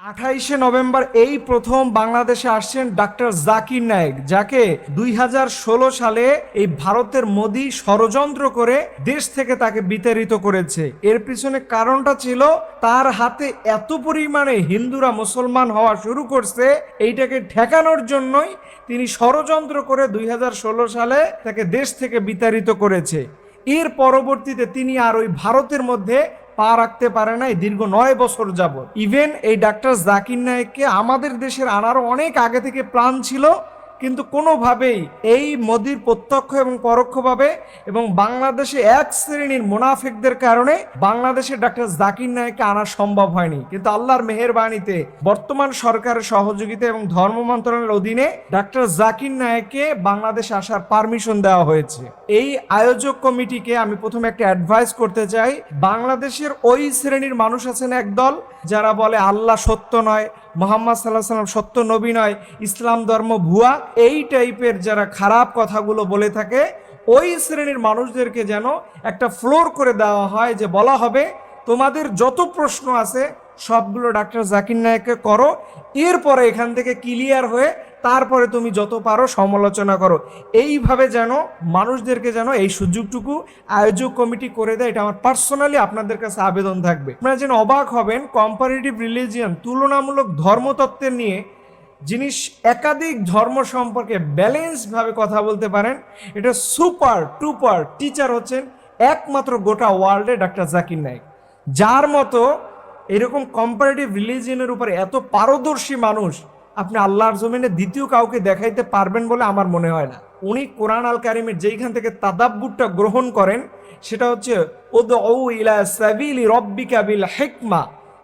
আঠাইশে November এই প্রথম বাংলাদেশে আসছেন ডাক্তার জাকির নায়েক, যাকে দুই হাজার ষোলো সালে এই ভারতের মোদি ষড়যন্ত্র করে দেশ থেকে তাকে বিতাড়িত করেছে। এর পিছনে কারণটা ছিল, তার হাতে এত পরিমাণে হিন্দুরা মুসলমান হওয়া শুরু করছে, এইটাকে ঠেকানোর জন্যই তিনি ষড়যন্ত্র করে দুই হাজার ষোলো সালে তাকে দেশ থেকে বিতাড়িত করেছে। এর পরবর্তীতে তিনি আর ওই ভারতের মধ্যে পা রাখতে পারে নাই দীর্ঘ নয় বছর যাব ইভেন এই ডাক্তার জাকির নায়েককে আমাদের দেশের আনারও অনেক আগে থেকে প্ল্যান ছিল। কিন্তু কোনোভাবেই এই মোদির প্রত্যক্ষ এবং পরোক্ষভাবে এবং বাংলাদেশে এক শ্রেণির মুনাফিকদের কারণে বাংলাদেশে ডাক্তার জাকির নায়েককে আনা সম্ভব হয়নি। কিন্তু আল্লাহর মেহেরবাণীতে বর্তমান সরকারের সহযোগিতা এবং ধর্ম মন্ত্রণালয়ের অধীনে ডাক্তার জাকির নায়েককে বাংলাদেশে আসার পারমিশন দেওয়া হয়েছে। এই আয়োজক কমিটিকে আমি প্রথমে একটা অ্যাডভাইস করতে চাই। বাংলাদেশের ওই শ্রেণির মানুষ আছেন একদল যারা বলে আল্লাহ সত্য নয় মোহাম্মদ সাল্লাহ সাল্লাম সত্য নবী নয়, ইসলাম ধর্ম ভুয়া, এই টাইপের যারা খারাপ কথাগুলো বলে থাকে, ওই শ্রেণির মানুষদেরকে যেন একটা ফ্লোর করে দেওয়া হয় যে বলা হবে, তোমাদের যত প্রশ্ন আছে সবগুলো ডাক্তার জাকির নায়ককে করো, এরপরে এখান থেকে ক্লিয়ার হয়ে তারপরে তুমি যত পারো সমালোচনা করো। এইভাবে যেন মানুষদেরকে যেন এই সুযোগটুকু আয়োজক কমিটি করে দেয়, এটা আমার পার্সোনালি আপনাদের কাছে আবেদন থাকবে। আপনারা যেন অবাক হবেন কম্পারেটিভ রিলিজিয়ান তুলনামূলক ধর্মতত্ত্বের নিয়ে জিনিস একাধিক ধর্ম সম্পর্কে ব্যালেন্সভাবে কথা বলতে পারেন, এটা সুপার টুপার টিচার হচ্ছেন একমাত্র গোটা ওয়ার্ল্ডে ডাক্তার জাকির নাইক যার মতো এরকম কম্পারেটিভ রিলিজিয়নের উপরে এত পারদর্শী মানুষ আপনি আল্লাহর জমিনে দ্বিতীয় কাউকে দেখাইতে পারবেন বলে আমার মনে হয় না। উনি কোরআন আল কারিমের যেইখান থেকে তাদাব্বুরটা গ্রহণ করেন, সেটা হচ্ছে ওদ ও ইলা সাবিলি রব্বিকা বিল হেকমা।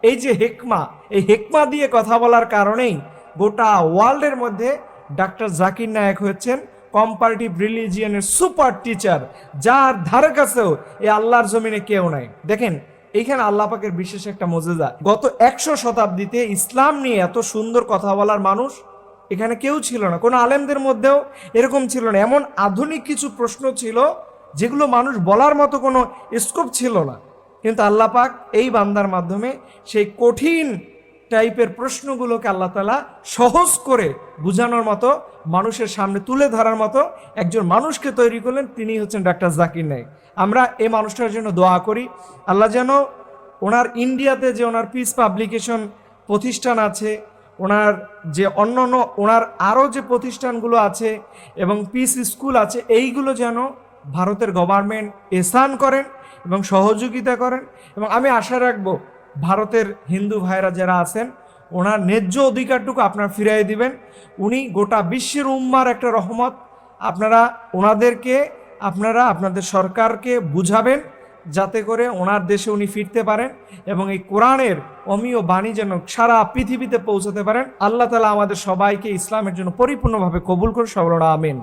এই যে হেকমা, এই হেকমা দিয়ে কথা বলার কারণেই গোটা ওয়ার্ল্ডের মধ্যে ডাক্তার জাকির নায়ক হচ্ছেন কম্পারেটিভ রিলিজিয়নের সুপার টিচার যার ধারে কাছেও এই আল্লাহর জমিনে কেউ নাই। দেখেন এইখানে আল্লাহ পাকের বিশেষ একটা মজেদা গত একশো শতাব্দীতে ইসলাম নিয়ে এত সুন্দর কথা বলার মানুষ এখানে কেউ ছিল না। কোনো আলেমদের মধ্যেও এরকম ছিল না। এমন আধুনিক কিছু প্রশ্ন ছিল যেগুলো মানুষ বলার মতো কোনো স্কোপ ছিল না। কিন্তু আল্লাহ পাক এই বান্দার মাধ্যমে সেই কঠিন টাইপের প্রশ্নগুলোকে আল্লাহ তালা সহজ করে বোঝানোর মতো, মানুষের সামনে তুলে ধরার মতো একজন মানুষকে তৈরি করলেন, তিনি হচ্ছেন ডাক্তার জাকির নাইক। আমরা এই মানুষটার জন্য দোয়া করি, আল্লাহ যেন ওনার ইন্ডিয়াতে যে ওনার পিস পাবলিকেশন প্রতিষ্ঠান আছে, ওনার যে অন্য অন্য, ওনার আরও যে প্রতিষ্ঠানগুলো আছে এবং পিস স্কুল আছে, এইগুলো যেন ভারতের গভর্নমেন্ট এসান করেন এবং সহযোগিতা করেন। এবং আমি আশা রাখব ভারতের হিন্দু ভাইরা যারা আছেন, ওনার ন্যায্য অধিকারটুকু আপনার ফিরিয়ে দিবেন। উনি গোটা বিশ্বের উম্মার একটা রহমত। আপনারা ওনাদেরকে, আপনারা আপনাদের সরকারকে বুঝাবেন, যাতে করে ওনার দেশে উনি ফিরতে পারেন এবং এই কোরআনের অমীয় বাণী যেন সারা পৃথিবীতে পৌঁছাতে পারেন। আল্লাহ তালা আমাদের সবাইকে ইসলামের জন্য পরিপূর্ণভাবে কবুল করে সবরা আমিন।